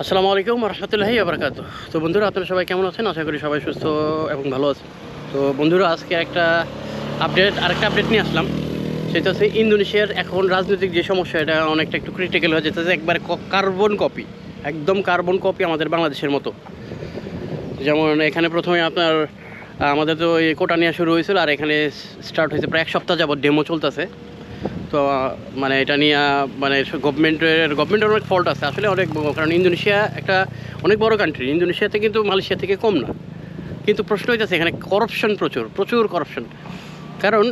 আসসালামু আলাইকুম রহমতুল্লাহি আবরকাত তো বন্ধুরা, আপনারা সবাই কেমন আছেন? আশা করি সবাই সুস্থ এবং ভালো আছে তো বন্ধুরা, আজকে একটা আপডেট আরেকটা আপডেট নিয়ে আসলাম। সেটা হচ্ছে ইন্দোনেশিয়ার এখন রাজনৈতিক যে সমস্যা, এটা অনেকটা একটু ক্রিটিক্যাল হয়ে যেতেছে। একবারে কার্বন কপি একদম কার্বন কপি আমাদের বাংলাদেশের মতো। যেমন এখানে প্রথমে আপনার, আমাদের তো এই কোটা নিয়ে শুরু হয়েছিল, আর এখানে স্টার্ট হয়েছে প্রায় এক সপ্তাহ যাবত ডেমো চলতেছে। তো মানে এটা নিয়ে মানে গভর্নমেন্টের গভর্নমেন্টের অনেক ফল্ট আছে। আসলে অনেক কারণ ইন্দোনেশিয়া একটা অনেক বড় কান্ট্রি ইন্দোনেশিয়াতে কিন্তু মালয়েশিয়া থেকে কম না। কিন্তু প্রশ্ন হইতেছে, এখানে করাপশন প্রচুর প্রচুর করাপশন কারণ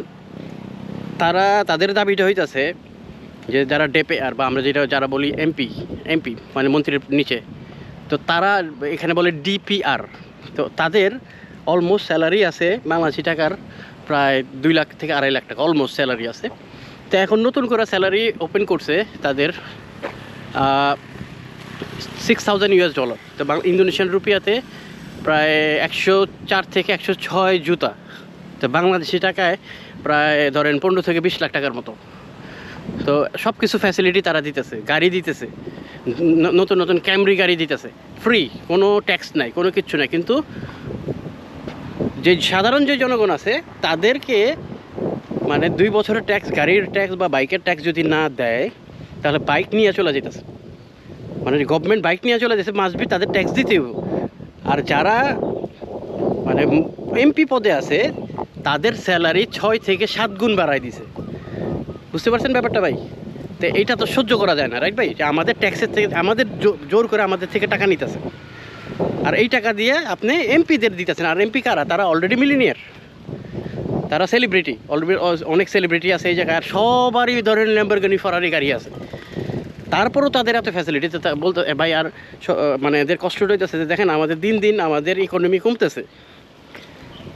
তারা, তাদের দাবিটা হইতাছে যে যারা ডেপে, আর বা আমরা যেটা, যারা বলি এমপি এমপি মানে মন্ত্রীর নিচে, তো তারা এখানে বলে ডিপিআর তো তাদের অলমোস্ট স্যালারি আছে বাংলাদেশি টাকার প্রায় দুই লাখ থেকে আড়াই লাখ টাকা অলমোস্ট স্যালারি আছে। তো এখন নতুন করে স্যালারি ওপেন করছে তাদের সিক্স থাউজেন্ড ইউএস ডলার তো ইন্দোনেশিয়ান রুপিয়াতে প্রায় একশো চার থেকে একশো ছয় জুতা। তো বাংলাদেশি টাকায় প্রায় ধরেন পনেরো থেকে বিশ লাখ টাকার মতো। তো সব কিছু ফ্যাসিলিটি তারা দিতেছে, গাড়ি দিতেছে নতুন নতুন ক্যামরি গাড়ি দিতেছে। ফ্রি কোনো ট্যাক্স নাই, কোনো কিচ্ছু নাই। কিন্তু যে সাধারণ যে জনগণ আছে, তাদেরকে মানে দুই বছরের ট্যাক্স গাড়ির ট্যাক্স বা বাইকের ট্যাক্স যদি না দেয়, তাহলে বাইক নিয়ে চলে যেতেছে। মানে গভর্নমেন্ট বাইক নিয়ে চলে যেতেছে মাসবি তাদের ট্যাক্স দিতে আর যারা মানে এমপি পদে আছে, তাদের স্যালারি ছয় থেকে সাত গুণ বাড়ায় দিছে। বুঝতে পারছেন ব্যাপারটা ভাই? তো এইটা তো সহ্য করা যায় না রাইট ভাই? যে আমাদের ট্যাক্সের থেকে, আমাদের জোর করে আমাদের থেকে টাকা নিতেছে। আর এই টাকা দিয়ে আপনি এমপিদের দিতেছেন। আর এমপি কারা? তারা অলরেডি মিলিনিয়ার তারা সেলিব্রিটি অলরেডি অনেক সেলিব্রিটি আছে এই জায়গায় সবারই ধরেন ল্যাম্বরগানি ফরারি গাড়ি আছে। তারপরেও তাদের এত ফ্যাসিলিটি বলতো ভাই, আর মানে এদের কষ্টটা হইতেছে যে দেখেন, আমাদের দিন দিন আমাদের ইকোনমি কমতেছে।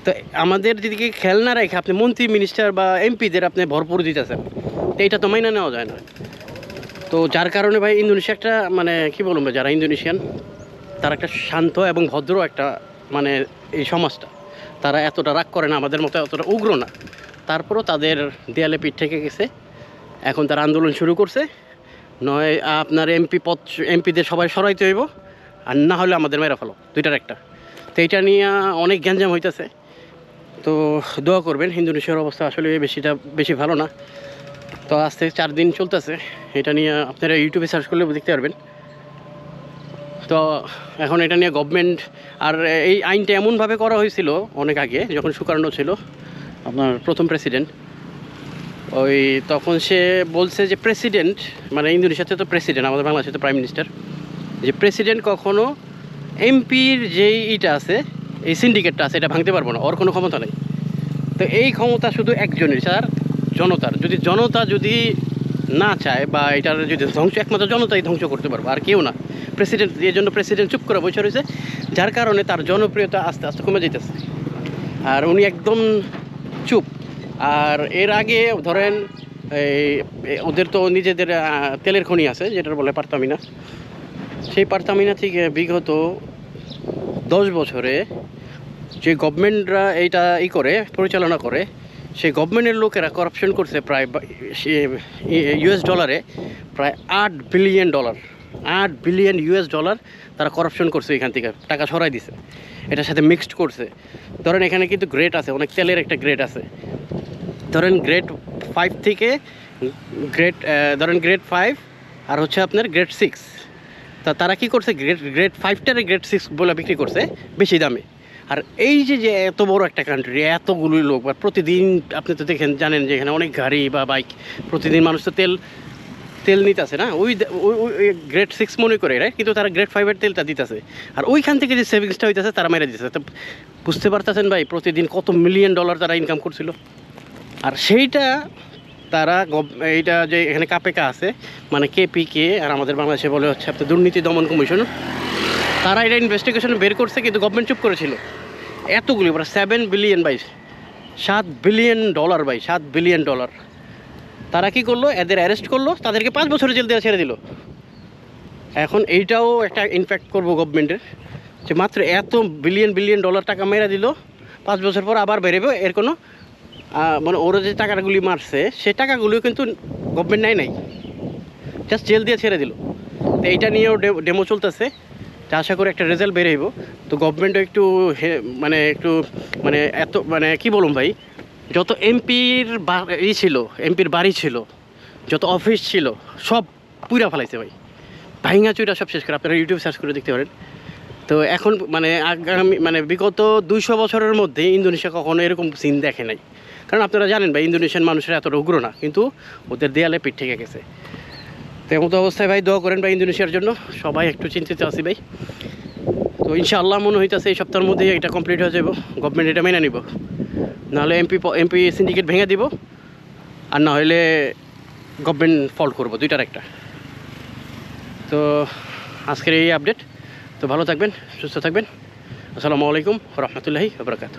তো আমাদের যেদিকে খেয়াল না রেখে আপনি মন্ত্রী মিনিস্টার বা এমপিদের আপনি ভরপুর দিতেছেন। তো এইটা তো মাইনা নেওয়া যায় না। তো যার কারণে ভাই, ইন্দোনেশিয়া একটা মানে কি বলব, যারা ইন্দোনেশিয়ান, তারা একটা শান্ত এবং ভদ্র একটা মানে এই সমাজটা। তারা এতটা রাগ করে না, আমাদের মতো এতটা উগ্র না। তারপরও তাদের দেয়ালে পিঠ থেকে গেছে। এখন তারা আন্দোলন শুরু করছে। নয়, আপনার এমপি পদ, এমপিদের সবাই সরাইতে হইব, আর না হলে আমাদের মেরা ফেলো, দুইটার একটা। তো এইটা নিয়ে অনেক গ্যাঞ্জাম হইতেছে। তো দোয়া করবেন, ইন্দোনেশিয়ার অবস্থা আসলে বেশিটা, বেশি ভালো না। তো আজ থেকে চার দিন চলতেছে। এটা নিয়ে আপনারা ইউটিউবে সার্চ করলে দেখতে পারবেন। তো এখন এটা নিয়ে গভর্নমেন্ট আর এই আইনটা এমনভাবে করা হয়েছিল অনেক আগে, যখন সুকার্ণ ছিল, আপনার প্রথম প্রেসিডেন্ট ওই তখন সে বলছে যে প্রেসিডেন্ট মানে ইন্দোনেশিয়াতে তো প্রেসিডেন্ট আমাদের বাংলাদেশে তো প্রাইম মিনিস্টার যে প্রেসিডেন্ট কখনো এমপির যেই ইটা আছে, এই সিন্ডিকেটটা আছে, এটা ভাঙতে পারব না, ওর কোনো ক্ষমতা নেই। তো এই ক্ষমতা শুধু একজনের স্যার জনতার। যদি জনতা যদি না চায় বা এটার যদি ধ্বংস, একমাত্র জনতাই ধ্বংস করতে পারব, আর কেউ না। প্রেসিডেন্ট এই জন্য প্রেসিডেন্ট চুপ করে বসে রয়েছে, যার কারণে তার জনপ্রিয়তা আস্তে আস্তে কমে যেতেছে আর উনি একদম চুপ। আর এর আগে ধরেন, এই ওদের তো নিজেদের তেলের খনি আছে যেটা বলে পারতামিনা। সেই পারতামিনা থেকে বিগত দশ বছরে যে গভর্নমেন্টরা এইটা ই করে, পরিচালনা করে সেই গভর্নমেন্টের লোকেরা করাপশন করছে প্রায় ইউএস ডলারে প্রায় আট বিলিয়ন ডলার আট বিলিয়ন ইউএস ডলার তারা করাপশন করছে এখান থেকে, টাকা সরাই দিছে। এটার সাথে মিক্সড করছে। ধরেন এখানে কিন্তু গ্রেড আছে, অনেক তেলের একটা গ্রেড আছে। ধরেন গ্রেড ফাইভ থেকে গ্রেড ধরেন গ্রেড ফাইভ আর হচ্ছে আপনার গ্রেড সিক্স তা তারা কি করছে গ্রেড গ্রেড ফাইভটারে গ্রেড সিক্স বলে বিক্রি করছে, বেশি দামে। আর এই যে যে এত বড় একটা কান্ট্রি এতগুলো লোক, বা প্রতিদিন আপনি তো দেখেন, জানেন যে এখানে অনেক গাড়ি বা বাইক প্রতিদিন মানুষ তো তেল তেল নিতেছে না? ওই ওই গ্রেড সিক্স মনে করে রাইট কিন্তু তারা গ্রেড ফাইভের তেলটা দিতেছে। আর ওইখান থেকে যে সেভিংসটা হইতেছে, তারা মেরে দিতেছে। তো বুঝতে পারতেছেন ভাই, প্রতিদিন কত মিলিয়ন ডলার তারা ইনকাম করছিল? আর সেইটা তারা এইটা যে এখানে কাপেকা আছে মানে কেপিকে আর আমাদের বাংলাদেশে বলে হচ্ছে আপনার দুর্নীতি দমন কমিশন, তারা এটা ইনভেস্টিগেশন বের করছে, কিন্তু গভর্নমেন্ট চুপ করেছিল। এতগুলি প্রায় সেভেন বিলিয়ন বাই সাত বিলিয়ন ডলার বাই সাত বিলিয়ন ডলার তারা কি করল? এদের অ্যারেস্ট করল, তাদেরকে পাঁচ বছরের জেল দেওয়া ছেড়ে দিল। এখন এইটাও একটা ইনফ্যাক্ট করব গভর্নমেন্টের যে মাত্র এত বিলিয়ন বিলিয়ন ডলার টাকা মেরা দিল, পাঁচ বছর পর আবার বেরোবে এর কোনো মানে ওরা যে টাকাগুলি মারছে, সে টাকাগুলিও কিন্তু গভর্নমেন্ট নেয় নাই। জাস্ট জেল দিয়ে ছেড়ে দিল। তো এইটা নিয়েও ডেমো চলতেছে। তো আশা করি একটা রেজাল্ট বের হইব। তো গভর্নমেন্টও একটু মানে একটু মানে এত মানে কি বলুন ভাই? যত এমপির ই ছিল এমপির বাড়ি ছিল, যত অফিস ছিল, সব পুরা ফেলাইছে ভাই। ভাইঙ্গা চুরা সব শেষ করে, আপনারা ইউটিউব সার্চ করে দেখতে পারেন। তো এখন মানে আগামী মানে বিগত দুইশো বছরের মধ্যে ইন্দোনেশিয়া কখনো এরকম সিন দেখে নাই। কারণ আপনারা জানেন ভাই, ইন্দোনেশিয়ান মানুষের এতটা উগ্র না, কিন্তু ওদের দেয়ালে পিঠ থেকে গেছে। তো অবস্থায় ভাই দোয়া করেন ভাই ইন্দোনেশিয়ার জন্য। সবাই একটু চিন্তিত আছি ভাই। তো ইনশাআল্লাহ মনে হইতেছে এই সপ্তাহের মধ্যেই এটা কমপ্লিট হয়ে যাব গভর্নমেন্ট এটা মেনে নিব। নাহলে এমপি এমপি সিন্ডিকেট ভেঙে দিব। আর না হলে গভর্নমেন্ট ফল্ট করব, দুইটার একটা। তো আজকের এই আপডেট তো ভালো থাকবেন, সুস্থ থাকবেন। আসসালামু আলাইকুম রহমতুল্লাহি বরকাত